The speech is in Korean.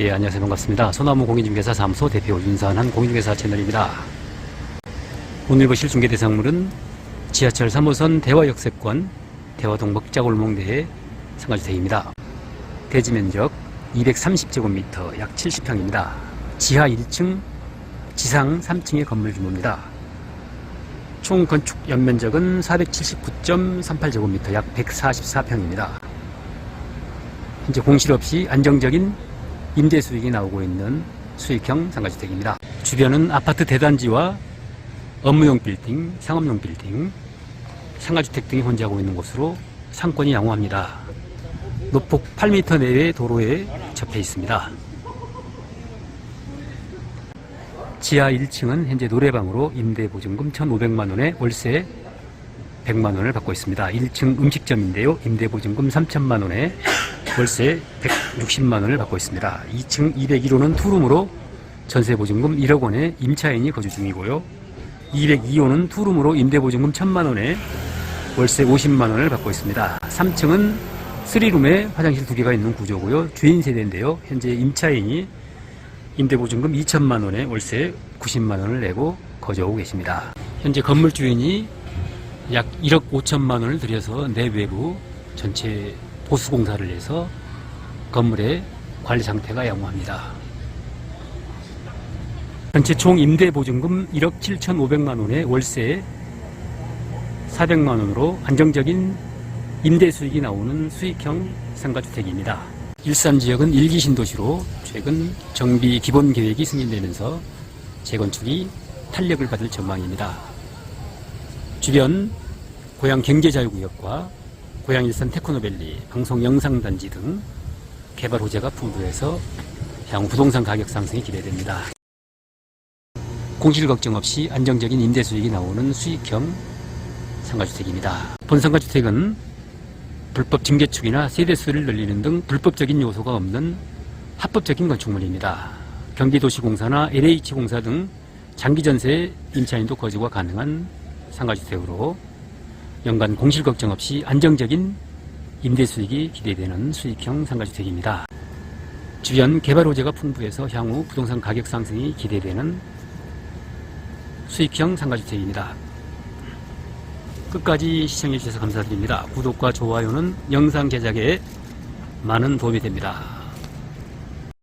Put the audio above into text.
예, 안녕하세요. 반갑습니다. 소나무 공인중개사 사무소 대표 윤산한 공인중개사 채널입니다. 오늘 보실 중개 대상물은 지하철 3호선 대화역세권 대화동 먹자골목 내의 상가주택입니다. 대지 면적 230제곱미터 약 70평입니다. 지하 1층, 지상 3층의 건물 규모입니다. 총 건축 연면적은 479.38제곱미터 약 144평입니다. 현재 공실 없이 안정적인 임대 수익이 나오고 있는 수익형 상가주택입니다. 주변은 아파트 대단지와 업무용 빌딩, 상업용 빌딩, 상가주택 등이 혼재하고 있는 곳으로 상권이 양호합니다. 노폭 8m 내외의 도로에 접해 있습니다. 지하 1층은 현재 노래방으로 임대 보증금 1,500만 원에 월세 100만 원을 받고 있습니다. 1층 음식점인데요. 임대 보증금 3천만 원에 월세 160만 원을 받고 있습니다. 2층 201호는 투룸으로 전세 보증금 1억 원에 임차인이 거주 중이고요. 202호는 투룸으로 임대 보증금 1천만 원에 월세 50만 원을 받고 있습니다. 3층은 3룸에 화장실 2개가 있는 구조고요. 주인 세대인데요. 현재 임차인이 임대 보증금 2천만 원에 월세 90만 원을 내고 거주하고 계십니다. 현재 건물 주인이 약 1억 5천만 원을 들여서 내외부 전체 보수 공사를 해서 건물의 관리 상태가 양호합니다. 전체 총 임대 보증금 1억 7천5백만 원에 월세 400만 원으로 안정적인 임대 수익이 나오는 수익형 상가주택입니다. 일산 지역은 일기 신도시로 최근 정비 기본 계획이 승인되면서 재건축이 탄력을 받을 전망입니다. 주변 고향 경제자유구역과 고향 일산 테크노밸리, 방송 영상단지 등 개발 호재가 풍부해서 향후 부동산 가격 상승이 기대됩니다. 공실 걱정 없이 안정적인 임대 수익이 나오는 수익형 상가주택입니다. 본상가주택은 불법 증개축이나 세대수를 늘리는 등 불법적인 요소가 없는 합법적인 건축물입니다. 경기도시공사나 LH공사 등 장기전세 임차인도 거주가 가능한 상가주택으로 연간 공실 걱정 없이 안정적인 임대 수익이 기대되는 수익형 상가주택입니다. 주변 개발 호재가 풍부해서 향후 부동산 가격 상승이 기대되는 수익형 상가주택입니다. 끝까지 시청해 주셔서 감사드립니다. 구독과 좋아요는 영상 제작에 많은 도움이 됩니다.